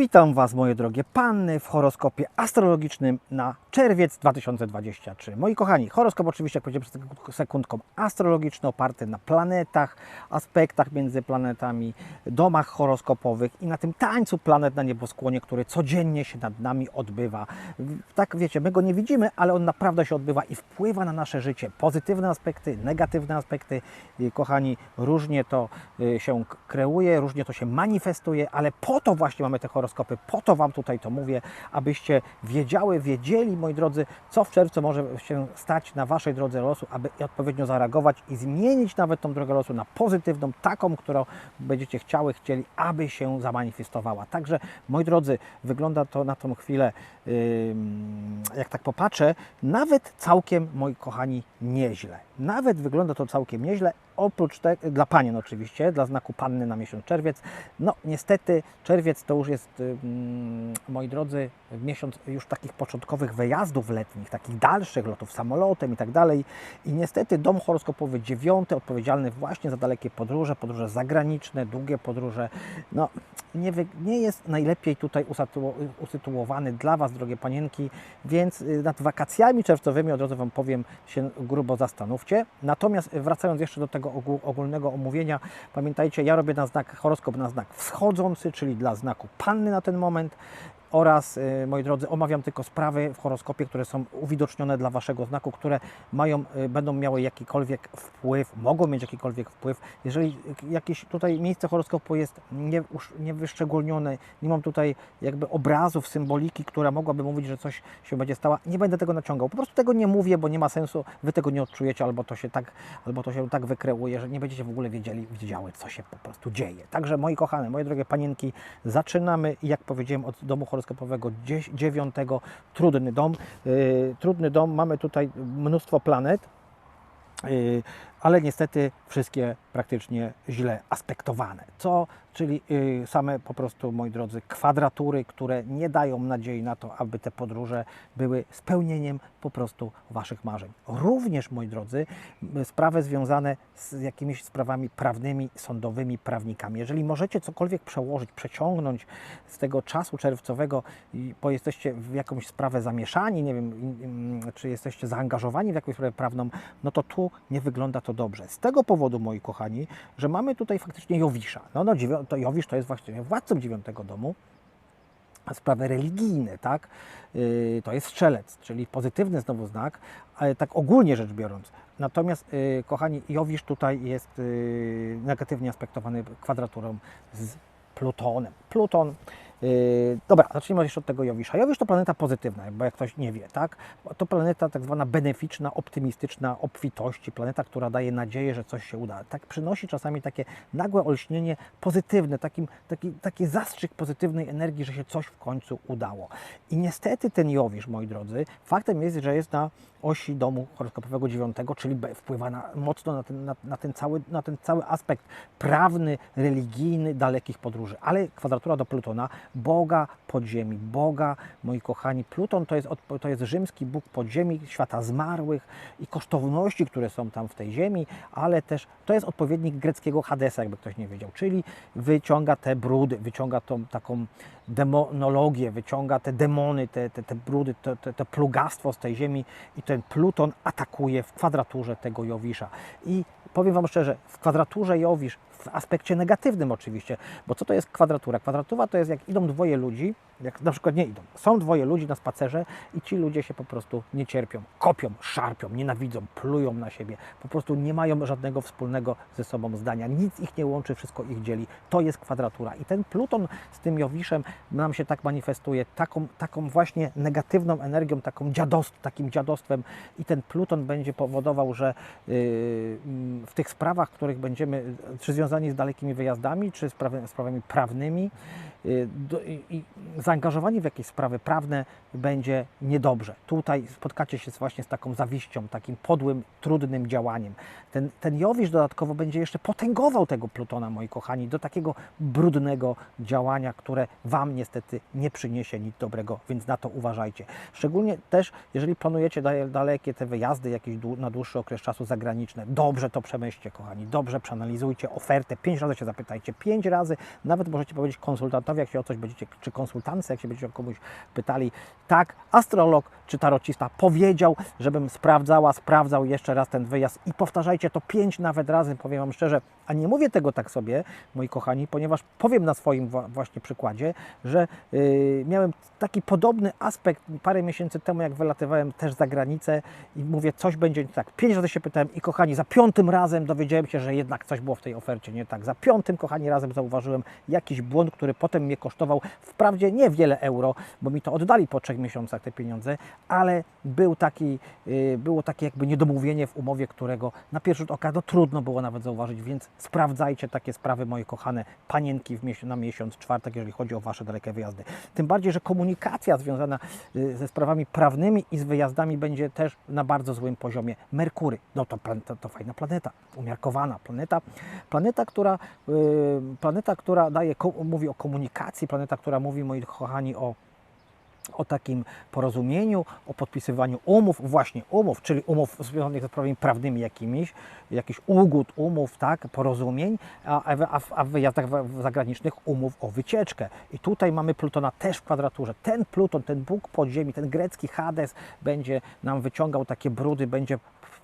Witam Was, moje drogie panny, w horoskopie astrologicznym na czerwiec 2023. Moi kochani, horoskop oczywiście, jak powiedziałem przed sekundką, astrologiczny, oparty na planetach, aspektach między planetami, domach horoskopowych i na tym tańcu planet na nieboskłonie, który codziennie się nad nami odbywa. Tak wiecie, my go nie widzimy, ale on naprawdę się odbywa i wpływa na nasze życie. Pozytywne aspekty, negatywne aspekty. Kochani, różnie to y, się kreuje, różnie to się manifestuje, ale po to właśnie mamy te horoskopy, po to Wam tutaj to mówię, abyście wiedziały, wiedzieli, moi drodzy, co w czerwcu może się stać na Waszej drodze losu, aby odpowiednio zareagować i zmienić nawet tą drogę losu na pozytywną, taką, którą będziecie chciały, chcieli, aby się zamanifestowała. Także, moi drodzy, wygląda to na tą chwilę, jak tak popatrzę, nawet całkiem, moi kochani, nieźle. Nawet wygląda to całkiem nieźle, oprócz tego, dla panien oczywiście, dla znaku panny na miesiąc czerwiec. No niestety czerwiec to już jest, ym, moi drodzy, miesiąc już takich początkowych wyjazdów letnich, takich dalszych lotów samolotem i tak dalej. I niestety dom horoskopowy dziewiąty, odpowiedzialny właśnie za dalekie podróże, podróże zagraniczne, długie podróże, no nie, nie jest najlepiej tutaj usytuo- usytuowany dla Was, drogie panienki, więc y, nad wakacjami czerwcowymi od razu Wam powiem, się grubo zastanówcie. Natomiast wracając jeszcze do tego ogólnego omówienia, pamiętajcie, ja robię na znak, horoskop na znak wschodzący, czyli dla znaku panny na ten moment oraz, y, moi drodzy, omawiam tylko sprawy w horoskopie, które są uwidocznione dla Waszego znaku, które mają, y, będą miały jakikolwiek wpływ, mogą mieć jakikolwiek wpływ. Jeżeli jakieś tutaj miejsce horoskopu jest niewyszczególnione, nie mam tutaj jakby obrazów, symboliki, która mogłaby mówić, że coś się będzie stała, nie będę tego naciągał. Po prostu tego nie mówię, bo nie ma sensu, Wy tego nie odczujecie, albo to się tak, albo to się tak wykreuje, że nie będziecie w ogóle wiedzieli, wiedziały, co się po prostu dzieje. Także moi kochane, moje drogie panienki, zaczynamy jak powiedziałem od domu horoskopowego dzie- dziewiątego, trudny dom. Yy, trudny dom, mamy tutaj mnóstwo planet, yy, ale niestety wszystkie praktycznie źle aspektowane. Co, czyli yy, same po prostu, moi drodzy, kwadratury, które nie dają nadziei na to, aby te podróże były spełnieniem po prostu Waszych marzeń. Również, moi drodzy, sprawy związane z jakimiś sprawami prawnymi, sądowymi, prawnikami. Jeżeli możecie cokolwiek przełożyć, przeciągnąć z tego czasu czerwcowego, bo jesteście w jakąś sprawę zamieszani, nie wiem, czy jesteście zaangażowani w jakąś sprawę prawną, no to tu nie wygląda to dobrze. Z tego powodu, moi kochani, że mamy tutaj faktycznie Jowisza. No, no to Jowisz to jest właściwie władcą dziewiątego domu, sprawy religijne, tak? Yy, to jest strzelec, czyli pozytywny znowu znak, ale tak ogólnie rzecz biorąc. Natomiast, yy, kochani, Jowisz tutaj jest yy, negatywnie aspektowany kwadraturą z Plutonem. Pluton. Yy, dobra, zacznijmy jeszcze od tego Jowisza. Jowisz to planeta pozytywna, bo jak ktoś nie wie, tak? To planeta tak zwana beneficzna, optymistyczna, obfitości, planeta, która daje nadzieję, że coś się uda. Tak przynosi czasami takie nagłe olśnienie pozytywne, takim, taki, taki zastrzyk pozytywnej energii, że się coś w końcu udało. I niestety ten Jowisz, moi drodzy, faktem jest, że jest na osi domu horoskopowego dziewiątego, czyli wpływa na, mocno na ten, na, na, ten cały, na ten cały aspekt prawny, religijny, dalekich podróży. Ale kwadratura do Plutona, Boga podziemi, Boga, moi kochani, Pluton to jest, to jest rzymski Bóg podziemi, świata zmarłych i kosztowności, które są tam w tej ziemi, ale też to jest odpowiednik greckiego Hadesa, jakby ktoś nie wiedział, czyli wyciąga te brudy, wyciąga tą taką demonologię, wyciąga te demony, te, te, te brudy, te, te, te plugastwo z tej ziemi i ten Pluton atakuje w kwadraturze tego Jowisza. I powiem Wam szczerze, w kwadraturze Jowisz, w aspekcie negatywnym oczywiście, bo co to jest kwadratura? Kwadratura to jest jak idą dwoje ludzi, jak na przykład nie idą, są dwoje ludzi na spacerze i ci ludzie się po prostu nie cierpią, kopią, szarpią, nienawidzą, plują na siebie, po prostu nie mają żadnego wspólnego ze sobą zdania, nic ich nie łączy, wszystko ich dzieli. To jest kwadratura. I ten Pluton z tym Jowiszem nam się tak manifestuje, taką, taką właśnie negatywną energią, taką dziadost, takim dziadostwem i ten Pluton będzie powodował, że yy, w tych sprawach, których będziemy, czy związani z dalekimi wyjazdami, czy sprawami prawnymi, do, i, i zaangażowani w jakieś sprawy prawne będzie niedobrze. Tutaj spotkacie się właśnie z taką zawiścią, takim podłym, trudnym działaniem. Ten, ten Jowisz dodatkowo będzie jeszcze potęgował tego Plutona, moi kochani, do takiego brudnego działania, które Wam niestety nie przyniesie nic dobrego, więc na to uważajcie. Szczególnie też, jeżeli planujecie da- dalekie te wyjazdy jakieś na dłuższy okres czasu zagraniczne, dobrze to przemyślcie, kochani, dobrze przeanalizujcie oferty, ofertę. Pięć razy się zapytajcie, pięć razy, nawet możecie powiedzieć konsultantowi, jak się o coś będziecie, czy konsultantce, jak się będziecie o komuś pytali, tak, astrolog czy tarocista powiedział, żebym sprawdzała, sprawdzał jeszcze raz ten wyjazd i powtarzajcie to pięć nawet razy, powiem Wam szczerze, a nie mówię tego tak sobie, moi kochani, ponieważ powiem na swoim właśnie przykładzie, że yy, miałem taki podobny aspekt parę miesięcy temu, jak wylatywałem też za granicę i mówię, coś będzie tak. Pięć razy się pytałem i kochani, za piątym razem dowiedziałem się, że jednak coś było w tej ofercie nie tak. Za piątym, kochani, razem zauważyłem jakiś błąd, który potem mnie kosztował wprawdzie niewiele euro, bo mi to oddali po trzech miesiącach te pieniądze, ale był taki, yy, było takie jakby niedomówienie w umowie, którego na pierwszy rzut oka no, trudno było nawet zauważyć, więc sprawdzajcie takie sprawy, moje kochane panienki na miesiąc, czwartek, jeżeli chodzi o Wasze dalekie wyjazdy. Tym bardziej, że komunikacja związana y, ze sprawami prawnymi i z wyjazdami będzie też na bardzo złym poziomie. Merkury, no to, to, to fajna planeta, umiarkowana planeta, planeta, która, y, planeta, która daje, mówi o komunikacji, planeta, która mówi, moi kochani, o o takim porozumieniu, o podpisywaniu umów, właśnie umów, czyli umów związanych ze sprawami prawnymi jakimiś, jakichś ugód, umów, tak, porozumień, a, a, w- a, w- wyjazdach zagranicznych umów o wycieczkę. I tutaj mamy Plutona też w kwadraturze. Ten Pluton, ten Bóg podziemi, ten grecki Hades będzie nam wyciągał takie brudy, będzie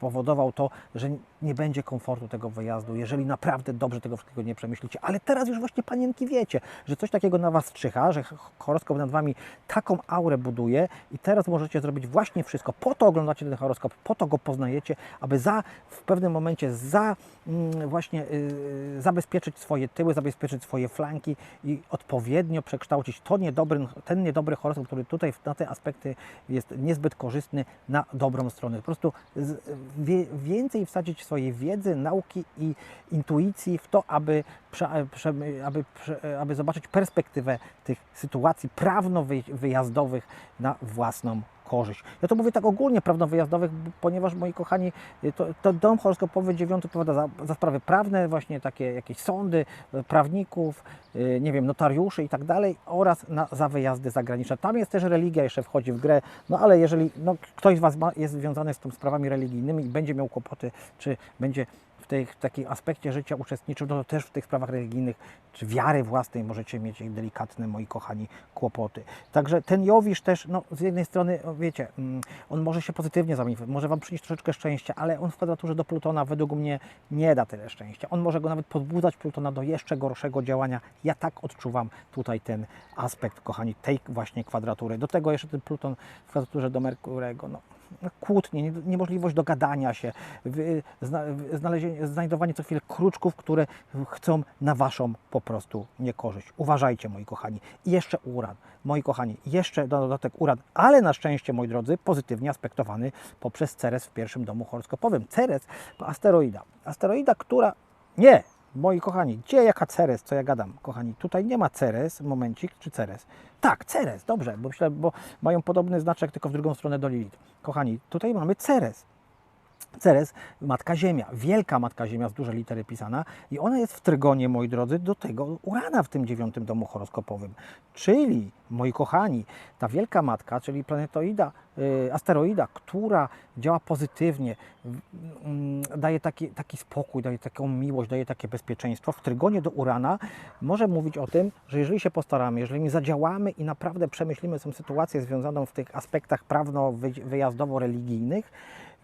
powodował to, że nie będzie komfortu tego wyjazdu, jeżeli naprawdę dobrze tego wszystkiego nie przemyślicie. Ale teraz już właśnie panienki wiecie, że coś takiego na Was czyha, że horoskop nad Wami taką aurę buduje i teraz możecie zrobić właśnie wszystko. Po to oglądacie ten horoskop, po to go poznajecie, aby za, w pewnym momencie za mm, właśnie y, zabezpieczyć swoje tyły, zabezpieczyć swoje flanki i odpowiednio przekształcić to niedobry, ten niedobry horoskop, który tutaj na te aspekty jest niezbyt korzystny, na dobrą stronę. Po prostu z, wie, więcej wsadzić swojej wiedzy, nauki i intuicji w to, aby, prze, prze, aby, prze, aby zobaczyć perspektywę tych sytuacji prawno-wyjazdowych na własną korzyść. Ja to mówię tak ogólnie prawno-wyjazdowych, ponieważ moi kochani, to, to dom horoskopowy dziewiąty odpowiada za, za sprawy prawne, właśnie takie jakieś sądy, e, prawników, e, nie wiem, notariuszy i tak dalej oraz na, za wyjazdy zagraniczne. Tam jest też religia jeszcze wchodzi w grę, no ale jeżeli no, ktoś z Was ma, jest związany z tą sprawami religijnymi i będzie miał kłopoty, czy będzie tej, w takim aspekcie życia uczestniczył, no to też w tych sprawach religijnych, czy wiary własnej możecie mieć delikatne, moi kochani, kłopoty. Także ten Jowisz też, no z jednej strony, wiecie, mm, on może się pozytywnie zamanifestować, może Wam przynieść troszeczkę szczęścia, ale on w kwadraturze do Plutona według mnie nie da tyle szczęścia. On może go nawet podbudzać Plutona do jeszcze gorszego działania. Ja tak odczuwam tutaj ten aspekt, kochani, tej właśnie kwadratury. Do tego jeszcze ten Pluton w kwadraturze do Merkurego, no, kłótnie, nie- niemożliwość dogadania się, znalezienie, znajdowanie co chwilę kruczków, które chcą na Waszą po prostu niekorzyść. Uważajcie, moi kochani. I jeszcze uran. Moi kochani, jeszcze dodatek uran, ale na szczęście, moi drodzy, pozytywnie aspektowany poprzez Ceres w pierwszym domu horoskopowym. Ceres to asteroida. Asteroida, która... Nie! Moi kochani, gdzie jaka Ceres, co ja gadam? Kochani, tutaj nie ma Ceres, momencik, czy Ceres? Tak, Ceres, dobrze, bo myślę, bo mają podobny znaczek, tylko w drugą stronę do Lilith. Kochani, tutaj mamy Ceres. Ceres, Matka Ziemia, wielka Matka Ziemia z dużej litery pisana i ona jest w trygonie, moi drodzy, do tego Urana w tym dziewiątym domu horoskopowym. Czyli, moi kochani, ta wielka Matka, czyli planetoida, y, asteroida, która działa pozytywnie, mm, daje taki, taki spokój, daje taką miłość, daje takie bezpieczeństwo, w trygonie do Urana może mówić o tym, że jeżeli się postaramy, jeżeli my zadziałamy i naprawdę przemyślimy tę sytuację związaną w tych aspektach prawno-wyjazdowo-religijnych,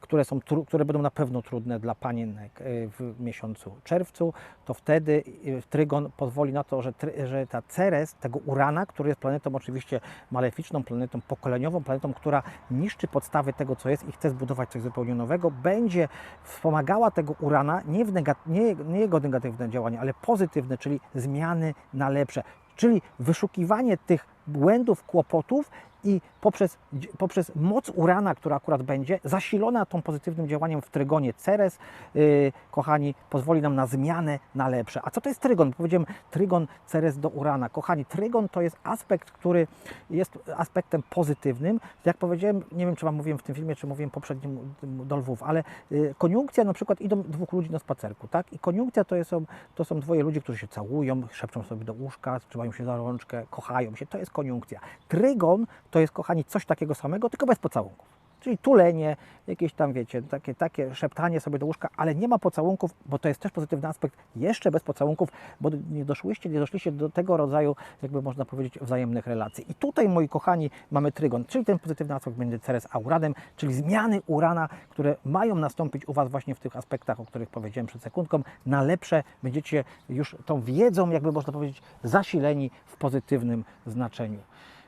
które, są, które będą na pewno trudne dla panienek w miesiącu czerwcu, to wtedy y, Trygon pozwoli na to, że, że ta Ceres, tego Urana, który jest planetą oczywiście maleficzną, planetą pokoleniową, planetą, która niszczy podstawy tego, co jest i chce zbudować coś zupełnie nowego, będzie wspomagała tego Urana nie, w nie, nie jego negatywne działania, ale pozytywne, czyli zmiany na lepsze. Czyli wyszukiwanie tych błędów, kłopotów i poprzez, poprzez moc Urana, która akurat będzie zasilona tą pozytywnym działaniem w trygonie Ceres, yy, kochani, pozwoli nam na zmianę na lepsze. A co to jest trygon? Powiedziałem trygon Ceres do Urana. Kochani, trygon to jest aspekt, który jest aspektem pozytywnym. Jak powiedziałem, nie wiem czy Wam mówiłem w tym filmie, czy mówiłem poprzednim do lwów, ale yy, koniunkcja na przykład idą dwóch ludzi na spacerku, tak? I koniunkcja to, jest, to są dwoje ludzi, którzy się całują, szepczą sobie do łóżka, trzymają się za rączkę, kochają się. To jest koniunkcja. Trygon to jest, kochani, coś takiego samego, tylko bez pocałunków. czyli tulenie, jakieś tam, wiecie, takie, takie szeptanie sobie do łóżka, ale nie ma pocałunków, bo to jest też pozytywny aspekt, jeszcze bez pocałunków, bo nie doszłyście, nie doszliście do tego rodzaju, jakby można powiedzieć, wzajemnych relacji. I tutaj, moi kochani, mamy trygon, czyli ten pozytywny aspekt między Ceres a Uranem, czyli zmiany Urana, które mają nastąpić u Was właśnie w tych aspektach, o których powiedziałem przed sekundką, na lepsze będziecie już tą wiedzą, jakby można powiedzieć, zasileni w pozytywnym znaczeniu.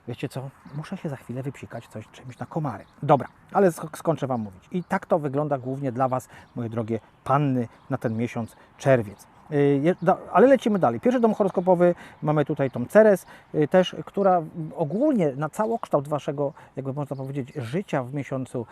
Wiecie co? Muszę się za chwilę wypsikać coś czymś na komary. Dobra, ale sk- skończę Wam mówić. I tak to wygląda głównie dla Was, moje drogie panny, na ten miesiąc czerwiec. Y, Ale lecimy dalej. Pierwszy dom horoskopowy mamy tutaj tą Ceres, y, też, która ogólnie na całokształt Waszego, jakby można powiedzieć, życia w miesiącu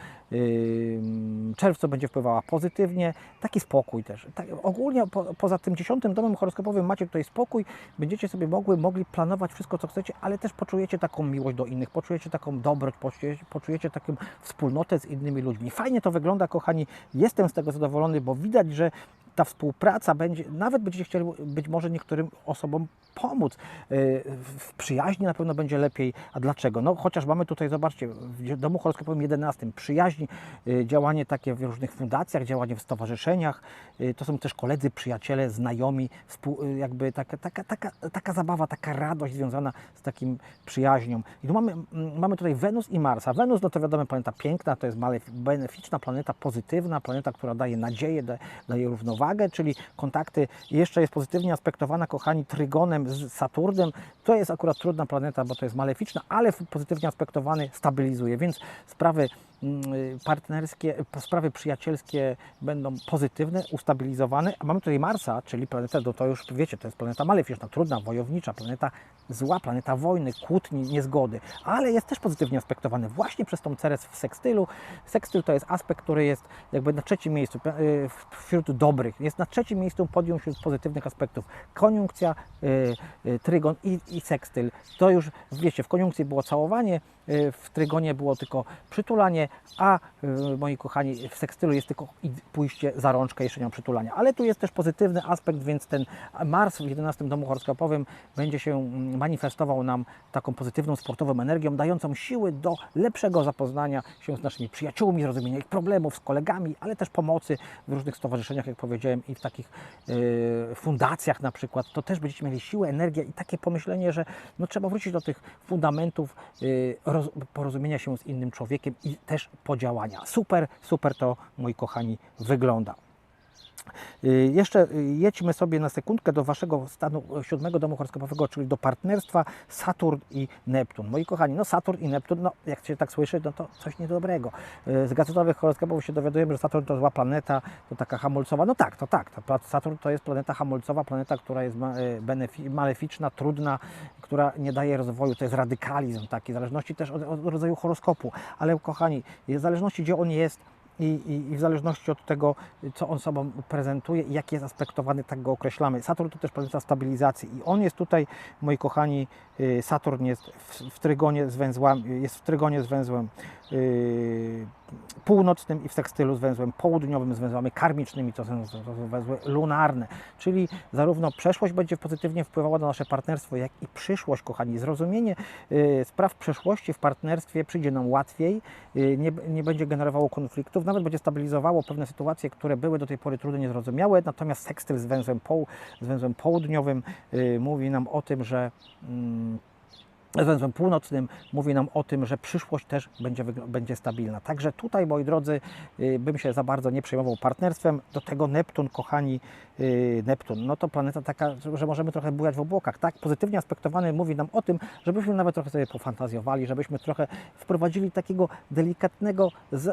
czerwcu będzie wpływała pozytywnie. Taki spokój też. Tak, ogólnie po, poza tym dziesiątym domem horoskopowym macie tutaj spokój, będziecie sobie mogły, mogli planować wszystko, co chcecie, ale też poczujecie taką miłość do innych, poczujecie taką dobroć, poczujecie, poczujecie taką wspólnotę z innymi ludźmi. Fajnie to wygląda, kochani. Jestem z tego zadowolony, bo widać, że ta współpraca będzie, nawet będziecie chcieli być może niektórym osobom pomóc. Yy, W przyjaźni na pewno będzie lepiej. A dlaczego? No chociaż mamy tutaj, zobaczcie, w domu horoskopowym 11 przyjaźń, yy, działanie takie w różnych fundacjach, działanie w stowarzyszeniach. Yy, To są też koledzy, przyjaciele, znajomi, jakby taka, taka, taka, taka zabawa, taka radość związana z takim przyjaźnią. I tu mamy, mm, mamy tutaj Wenus i Marsa. Wenus, no to wiadomo, planeta piękna, to jest beneficzna planeta, pozytywna planeta, która daje nadzieję, da, daje równowagę, czyli kontakty. Jeszcze jest pozytywnie aspektowana, kochani, trygonem z Saturnem. To jest akurat trudna planeta, bo to jest maleficzna, ale pozytywnie aspektowany stabilizuje, więc sprawy partnerskie, p- sprawy przyjacielskie będą pozytywne, ustabilizowane. A mamy tutaj Marsa, czyli planetę, no to już wiecie, to jest planeta maleficzna, trudna, wojownicza, planeta zła, planeta wojny, kłótni, niezgody, ale jest też pozytywnie aspektowany właśnie przez tą Ceres w sekstylu. Sekstyl to jest aspekt, który jest jakby na trzecim miejscu y, wśród dobrych. Jest na trzecim miejscu podium wśród pozytywnych aspektów. Koniunkcja, y, y, trygon i, i sekstyl. To już wiecie, w koniunkcji było całowanie, w trygonie było tylko przytulanie, a y, moi kochani, w sekstylu jest tylko pójście za rączkę, jeszcze ma przytulania. Ale tu jest też pozytywny aspekt, więc ten Mars w 11 domu horoskopowym będzie się mm, manifestował nam taką pozytywną, sportową energią, dającą siły do lepszego zapoznania się z naszymi przyjaciółmi, zrozumienia ich problemów, z kolegami, ale też pomocy w różnych stowarzyszeniach, jak powiedziałem, i w takich y, fundacjach na przykład. To też będziecie mieli siłę, energię i takie pomyślenie, że no, trzeba wrócić do tych fundamentów y, roz, porozumienia się z innym człowiekiem i też podziałania. Super, super to, moi kochani, wygląda. Y, Jeszcze y, jedźmy sobie na sekundkę do Waszego stanu e, siódmego domu horoskopowego, czyli do partnerstwa Saturn i Neptun. Moi kochani, no Saturn i Neptun, no jak się tak słyszy, no to coś niedobrego. Y, Z gazetowych horoskopów się dowiadujemy, że Saturn to zła planeta, to taka hamulcowa. No tak, to tak, Saturn to jest planeta hamulcowa, planeta, która jest benefi- maleficzna, trudna, która nie daje rozwoju, to jest radykalizm taki, w zależności też od, od rodzaju horoskopu. Ale kochani, w zależności gdzie on jest, i, i, i w zależności od tego, co on sobą prezentuje i jak jest aspektowany, tak go określamy. Saturn to też planeta stabilizacji i on jest tutaj, moi kochani, y, Saturn jest w, w trygonie z węzłami, jest w trygonie z węzłem y, północnym i w sekstylu z węzłem południowym, z węzłami karmicznymi, to są, to są węzły lunarne, czyli zarówno przeszłość będzie pozytywnie wpływała na nasze partnerstwo, jak i przyszłość, kochani. Zrozumienie y, spraw przeszłości w partnerstwie przyjdzie nam łatwiej, y, nie, nie będzie generowało konfliktów, nawet będzie stabilizowało pewne sytuacje, które były do tej pory trudne, niezrozumiałe, natomiast sekstyl z węzłem, poł, z węzłem południowym y, mówi nam o tym, że z węzłem północnym mówi nam o tym, że przyszłość też będzie, będzie stabilna. Także tutaj, moi drodzy, y, bym się za bardzo nie przejmował partnerstwem. Do tego Neptun, kochani, y, Neptun, no to planeta taka, że możemy trochę bujać w obłokach, tak? Pozytywnie aspektowany mówi nam o tym, żebyśmy nawet trochę sobie pofantazjowali, żebyśmy trochę wprowadzili takiego delikatnego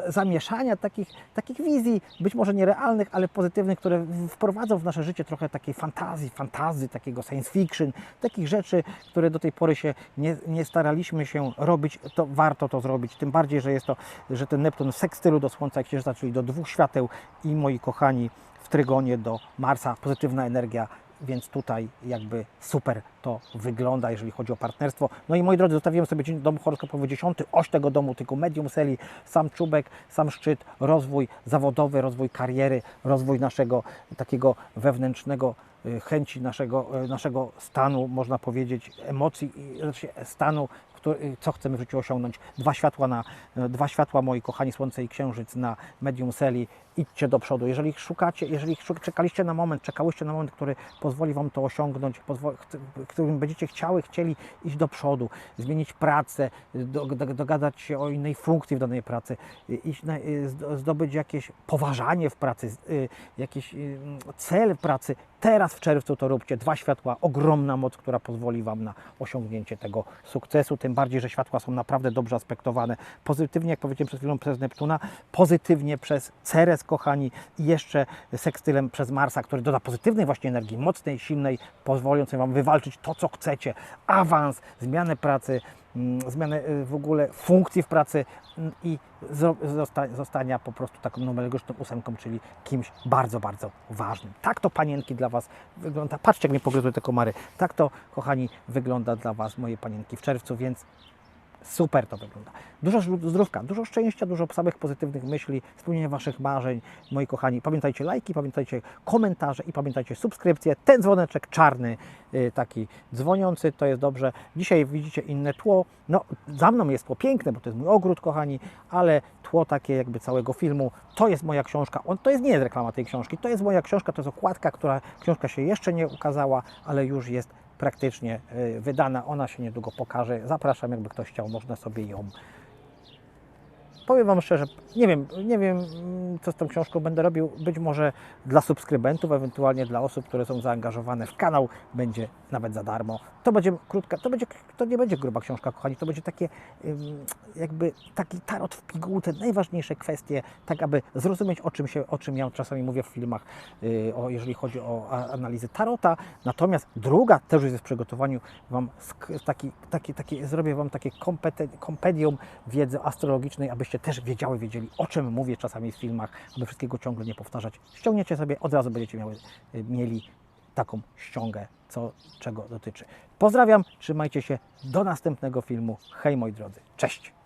zamieszania, takich, takich wizji, być może nierealnych, ale pozytywnych, które wprowadzą w nasze życie trochę takiej fantazji, fantazy, takiego science fiction, takich rzeczy, które do tej pory się nie, nie staraliśmy się robić, to warto to zrobić. Tym bardziej, że jest to, że ten Neptun w sekstylu do Słońca i Księżyca, czyli do dwóch świateł i moi kochani w trygonie do Marsa, pozytywna energia, więc tutaj jakby super to wygląda, jeżeli chodzi o partnerstwo. No i moi drodzy, zostawiłem sobie dom horoskopowy 10, oś tego domu, tylko medium seli, sam czubek, sam szczyt, rozwój zawodowy, rozwój kariery, rozwój naszego takiego wewnętrznego y, chęci naszego, y, naszego stanu, można powiedzieć, emocji znaczy stanu, który, co chcemy w życiu osiągnąć. Dwa światła, na, y, dwa światła, moi kochani, Słońce i Księżyc na medium seli. Idźcie do przodu. Jeżeli szukacie, jeżeli czekaliście na moment, czekałyście na moment, który pozwoli Wam to osiągnąć, którym będziecie chciały, chcieli iść do przodu, zmienić pracę, do, do, dogadać się o innej funkcji w danej pracy, y, zdobyć jakieś poważanie w pracy, y, jakiś y, cel pracy, teraz w czerwcu to róbcie. Dwa światła, ogromna moc, która pozwoli Wam na osiągnięcie tego sukcesu, tym bardziej, że światła są naprawdę dobrze aspektowane. Pozytywnie, jak powiedziałem przed chwilą, przez Neptuna, pozytywnie przez Ceres, kochani, i jeszcze sekstylem przez Marsa, który doda pozytywnej właśnie energii, mocnej, silnej, pozwolącej Wam wywalczyć to, co chcecie. Awans, zmianę pracy, mm, zmianę y, w ogóle funkcji w pracy mm, i zo- zosta- zostania po prostu taką numerologiczną ósemką, czyli kimś bardzo, bardzo ważnym. Tak to panienki dla Was wygląda. Patrzcie, jak mnie pogryzły te komary. Tak to, kochani, wygląda dla Was moje panienki w czerwcu, więc super to wygląda. Dużo zdrówka, dużo szczęścia, dużo samych pozytywnych myśli, spełnienia Waszych marzeń, moi kochani. Pamiętajcie lajki, pamiętajcie komentarze i pamiętajcie subskrypcje. Ten dzwoneczek czarny, y, taki dzwoniący, to jest dobrze. Dzisiaj widzicie inne tło. No, za mną jest tło piękne, bo to jest mój ogród, kochani, ale tło takie jakby całego filmu, to jest moja książka. On, to jest nie jest reklama tej książki, to jest moja książka, to jest okładka, która książka się jeszcze nie ukazała, ale już jest praktycznie y, wydana. Ona się niedługo pokaże. Zapraszam, jakby ktoś chciał, można sobie ją. Powiem Wam szczerze, nie wiem, nie wiem, co z tą książką będę robił. Być może dla subskrybentów, ewentualnie dla osób, które są zaangażowane w kanał, będzie nawet za darmo. To będzie krótka, to, będzie, to nie będzie gruba książka, kochani, to będzie takie jakby taki tarot w pigułce, najważniejsze kwestie, tak aby zrozumieć, o czym, się, o czym ja czasami mówię w filmach, yy, o, jeżeli chodzi o analizy tarota. Natomiast druga też już jest w przygotowaniu, wam taki, taki, taki, zrobię Wam takie kompedium wiedzy astrologicznej, abyście też wiedziały, wiedzieli, o czym mówię czasami w filmach, aby wszystkiego ciągle nie powtarzać. Ściągniecie sobie, od razu będziecie miały, y, mieli taką ściągę, co czego dotyczy. Pozdrawiam, trzymajcie się, do następnego filmu. Hej moi drodzy, cześć!